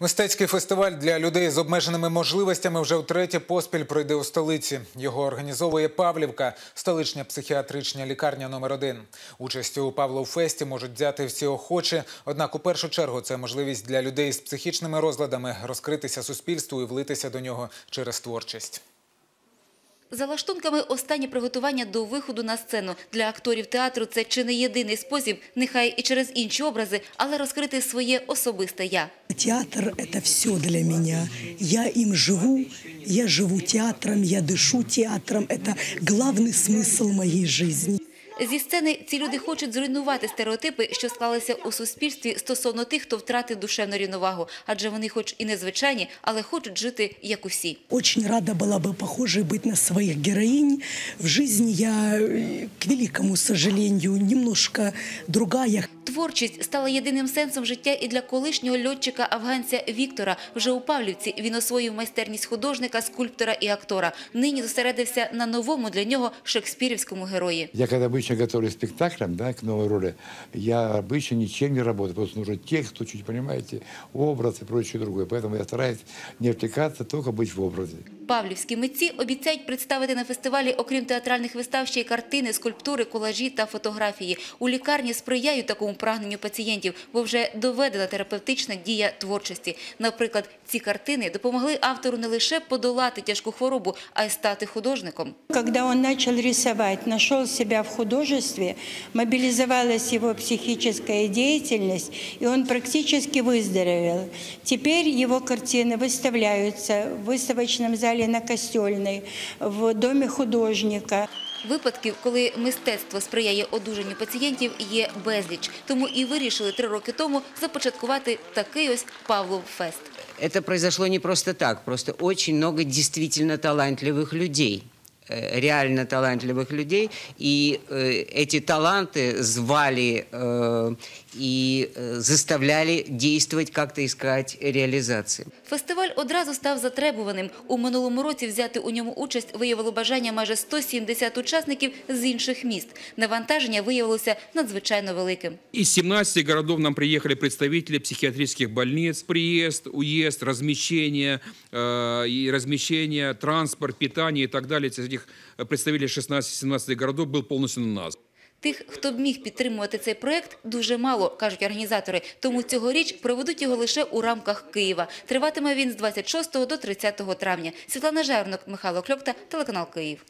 Мистецький фестиваль для людей з обмеженими можливостями вже втретє поспіль пройде у столиці. Його організовує Павлівка, столична психіатрична лікарня номер 1 Участь у Павловфесті можуть взяти всі охочі. Однак у першу чергу це можливість для людей з психічними розладами розкритися суспільству і влитися до нього через творчість. За лаштунками останні приготування до виходу на сцену. Для акторів театру це чи не єдиний спосіб, нехай і через інші образи, але розкрити своє особисте «я». Театр – это все для меня. Я им живу, я живу театром, я дышу театром. Это главный смысл моей жизни. Зі сцени ці люди хочуть зруйнувати стереотипи, що склалися у суспільстві стосовно тих, хто втратив душевну рівновагу. Адже вони хоч і незвичайні, але хочуть жити як усі. Очень рада была бы похожей быть на своих героинь. В жизни я, э, к великому сожалению, немножко другая. Творчість стала єдиним сенсом життя і для колишнього льотчика-афганця Віктора. Вже у Павлівці він освоїв майстерність художника, скульптора і актора. Нині зосередився на новому для нього шекспірівському герої. Я когда обычно готовлюсь к спектаклям, да, к новой роли, я обычно ничем не работаю, что нужен текст, чуть понимаете, образ и прочее другое. Поэтому я стараюсь не отвлекаться, только быть в образе. Павлівські митці обіцяють представити на фестивалі, окрім театральних вистав, ще й картини, скульптури, колажі та фотографії. У лікарні сприяють такому прагненню пацієнтів, бо вже доведена терапевтична дія творчості. Наприклад, ці картини допомогли автору не лише подолати тяжку хворобу, а й стати художником. Когда он начал рисовать, нашел себя в художестве, мобилизовалась его психическая деятельность, и он практически выздоровел. Теперь его картины выставляются в выставочном зале на Костельной, в Доме художника. Випадків, коли мистецтво сприяє одужанню пацієнтів, є безліч. Тому і вирішили три роки тому започаткувати такий ось Павлов Фест. Это произошло не просто так, просто очень много действительно талантливых людей э, реально талантливых людей, и э, эти таланты звали э, и э, заставляли действовать, как-то искать реализации. Фестиваль одразу став затребуваним. У минулому році взяти у ньому участь виявило бажання майже 170 учасників з інших міст. Навантаження виявилося надзвичайно великим. Из 17 городов нам приехали представители психиатрических больниц. Приезд, уезд, размещение, э, и размещение, транспорт, питание и так далее. Из этих представителей 16-17 городов был полностью на нас. Тих, хто б міг підтримувати цей проект, дуже мало, кажуть організатори. Тому цьогоріч проведуть його лише у рамках Києва. Триватиме він з 26 до 30 травня. Світлана Жернок, Михайло Кльокта, телеканал Київ.